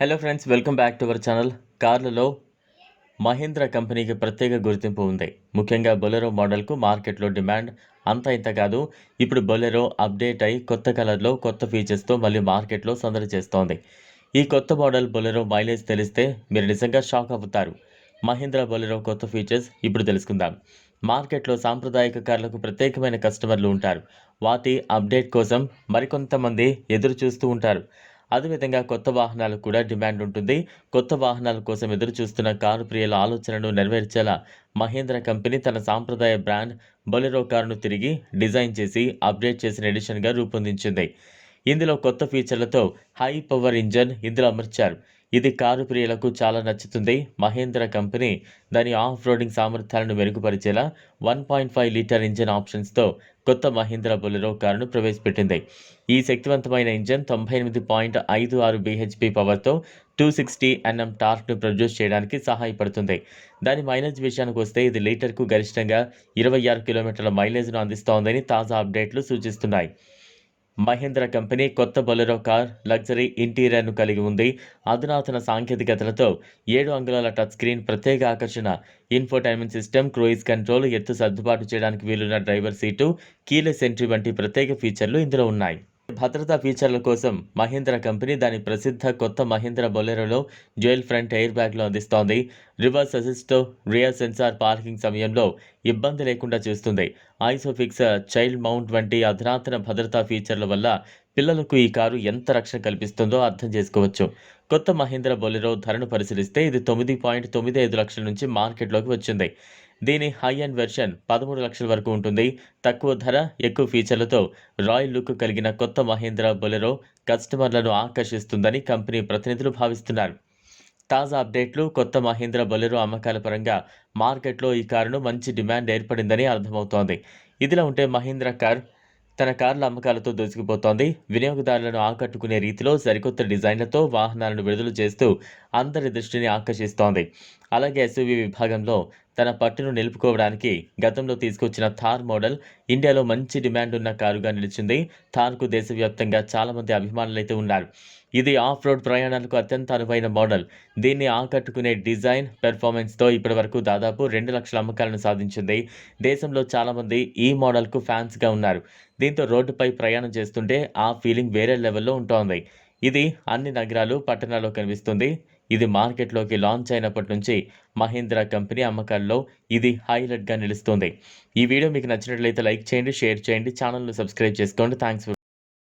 Hello friends welcome back to our channel కార్లలో మహీంద్రా కంపెనీకి ప్రత్యేక గుర్తింపు ఉంది. ముఖ్యంగా బొలెరో మోడల్కు మార్కెట్లో డిమాండ్ అంత ఇంత కాదు. ఇప్పుడు బొలెరో అప్డేట్ అయి కొత్త కలర్లో కొత్త ఫీచర్స్తో మళ్ళీ మార్కెట్లో సందడి చేస్తోంది. ఈ కొత్త మోడల్ బొలెరో మైలేజ్ తెలిస్తే మీరు నిజంగా షాక్ అవుతారు. మహీంద్రా బొలెరో కొత్త ఫీచర్స్ ఇప్పుడు తెలుసుకుందాం. మార్కెట్లో సాంప్రదాయక కార్లకు ప్రత్యేకమైన కస్టమర్లు ఉంటారు. వాటి అప్డేట్ కోసం మరికొంతమంది ఎదురు చూస్తూ ఉంటారు. అదేవిధంగా కొత్త వాహనాలకు కూడా డిమాండ్ ఉంటుంది. కొత్త వాహనాల కోసం ఎదురు చూస్తున్న కారు ప్రియుల ఆలోచనను నెరవేర్చేలా మహేంద్ర కంపెనీ తన సాంప్రదాయ బ్రాండ్ బొలెరో కారును తిరిగి డిజైన్ చేసి అప్డేట్ చేసిన ఎడిషన్గా రూపొందించింది. ఇందులో కొత్త ఫీచర్లతో హై పవర్ ఇంజన్ ఇందులో అమర్చారు. ఇది కారు ప్రియులకు చాలా నచ్చుతుంది. మహేంద్ర కంపెనీ దాని ఆఫ్ రోడింగ్ సామర్థ్యాలను మెరుగుపరిచేలా one point five litre engine ఆప్షన్స్తో కొత్త మహీంద్రా బొలెరో కారును ప్రవేశపెట్టింది. ఈ శక్తివంతమైన ఇంజన్ తొంభై ఎనిమిది పాయింట్ ఐదు ఆరు బీహెచ్పి పవర్తో టూ సిక్స్టీ ఎన్ఎం టార్క్ను ప్రొడ్యూస్ చేయడానికి సహాయపడుతుంది. దాని మైలేజ్ విషయానికి వస్తే ఇది లీటర్కు గరిష్టంగా ఇరవై ఆరు కిలోమీటర్ల మైలేజ్ను అందిస్తోందని తాజా అప్డేట్లు సూచిస్తున్నాయి. మహేంద్ర కంపెనీ కొత్త బొలెరో కార్ లగ్జరీ ఇంటీరియర్ను కలిగి ఉంది. అధునాతన సాంకేతికతలతో ఏడు అంగుళాల టచ్ స్క్రీన్ ప్రత్యేక ఆకర్షణ ఇన్ఫోటైన్మెంట్ సిస్టమ్ క్రూయిజ్ కంట్రోల్ ఎత్తు సర్దుబాటు చేయడానికి వీలున్న డ్రైవర్ సీటు కీలెస్ ఎంట్రీ వంటి ప్రత్యేక ఫీచర్లు ఇందులో ఉన్నాయి. భద్రతా ఫీచర్ల కోసం మహీంద్ర కంపెనీ దాని ప్రసిద్ధ కొత్త మహీంద్ర బొలెరోలో డ్యూయల్ ఫ్రంట్ ఎయిర్ బ్యాగ్లు అందిస్తోంది. రివర్స్ అసిస్టో రియర్ సెన్సార్ పార్కింగ్ సమయంలో ఇబ్బంది లేకుండా చేస్తుంది. ఐసోఫిక్స్ చైల్డ్ మౌంట్ వంటి అధునాతన భద్రతా ఫీచర్ల వల్ల పిల్లలకు ఈ కారు ఎంత రక్షణ కల్పిస్తుందో అర్థం చేసుకోవచ్చు. కొత్త మహీంద్ర బొలెరో ధరను పరిశీలిస్తే ఇది తొమ్మిది పాయింట్ తొమ్మిది ఐదు లక్షల నుంచి మార్కెట్లోకి వచ్చింది. దీని హై అండ్ వెర్షన్ పదమూడు లక్షల వరకు ఉంటుంది. తక్కువ ధర ఎక్కువ ఫీచర్లతో రాయల్ లుక్ కలిగిన కొత్త మహీంద్రా బొలెరో కస్టమర్లను ఆకర్షిస్తుందని కంపెనీ ప్రతినిధులు భావిస్తున్నారు. తాజా అప్డేట్లు కొత్త మహీంద్ర బొలెరో అమ్మకాల పరంగా మార్కెట్లో ఈ కారును మంచి డిమాండ్ ఏర్పడిందని అర్థమవుతోంది. ఇదిలా ఉంటే మహీంద్రా కార్ తన కార్ల అమ్మకాలతో దొరికిపోతోంది వినియోగదారులను ఆకట్టుకునే రీతిలో సరికొత్త డిజైన్లతో వాహనాలను విడుదల చేస్తూ అందరి దృష్టిని ఆకర్షిస్తోంది. అలాగే ఎస్యూవీ విభాగంలో తన పట్టును నిలుపుకోవడానికి గతంలో తీసుకొచ్చిన థార్ మోడల్ ఇండియాలో మంచి డిమాండ్ ఉన్న కారుగా నిలిచింది. థార్కు దేశవ్యాప్తంగా చాలామంది అభిమానులైతే ఉన్నారు. ఇది ఆఫ్ రోడ్ ప్రయాణాలకు అత్యంత అనువైన మోడల్. దీన్ని ఆకట్టుకునే డిజైన్ పెర్ఫార్మెన్స్తో ఇప్పటివరకు దాదాపు రెండు లక్షల అమ్మకాలను సాధించింది. దేశంలో చాలామంది ఈ మోడల్కు ఫ్యాన్స్గా ఉన్నారు. దీంతో రోడ్డుపై ప్రయాణం చేస్తుంటే ఆ ఫీలింగ్ వేరే లెవెల్లో ఉంటోంది. ఇది అన్ని నగరాలు పట్టణాల్లో కనిపిస్తుంది. ఇది మార్కెట్లోకి లాంచ్ అయినప్పటి నుంచి మహీంద్రా కంపెనీ అమ్మకాల్లో ఇది హైలైట్గా నిలుస్తుంది. ఈ వీడియో మీకు నచ్చినట్లయితే లైక్ చేయండి షేర్ చేయండి ఛానల్ను సబ్స్క్రైబ్ చేసుకోండి. థ్యాంక్స్